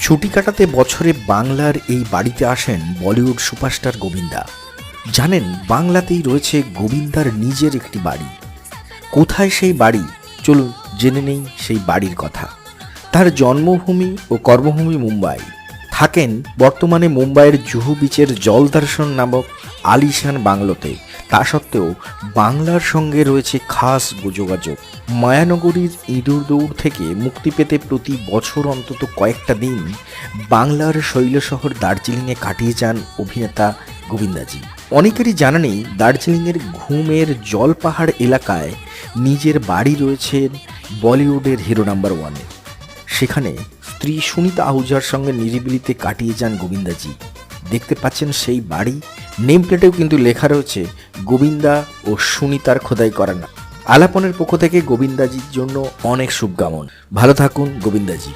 ছুটি কাটাতে বছরে বাংলার এই বাড়িতে আসেন বলিউড সুপারস্টার গোবিন্দা। জানেন, বাংলাতেই রয়েছে গোবিন্দার নিজের একটি বাড়ি। কোথায় সেই বাড়ি? চলুন জেনে নেই সেই বাড়ির কথা। তার জন্মভূমি ও কর্মভূমি মুম্বাই। থাকেন বর্তমানে মুম্বাইয়ের জুহু বিচের জলদর্শন নামক আলিশান বাংলোতে। তা সত্ত্বেও বাংলার সঙ্গে রয়েছে খাস যোগাযোগ মায়ানগরীর ইঁদুর দৌড় থেকে মুক্তি পেতে প্রতি বছর অন্তত কয়েকটা দিন বাংলার শৈলশহর দার্জিলিংয়ে কাটিয়ে যান অভিনেতা গোবিন্দাজি। অনেকেরই জানা নেই, দার্জিলিংয়ের ঘুমের জলপাহাড় এলাকায় নিজের বাড়ি রয়েছে বলিউডের হিরো নাম্বার ওয়ানে। সেখানে স্ত্রী সুনিতা আহুজার সঙ্গে নিরিবিলিতে কাটিয়ে যান গোবিন্দাজি। দেখতে পাচ্ছেন সেই বাড়ি। নেম প্লেটেও কিন্তু লেখা রয়েছে, গোবিন্দা ও সুনিতার খোদাই করা না আলাপনের পক্ষ থেকে গোবিন্দাজির জন্য অনেক শুভকামন। ভালো থাকুন গোবিন্দাজি।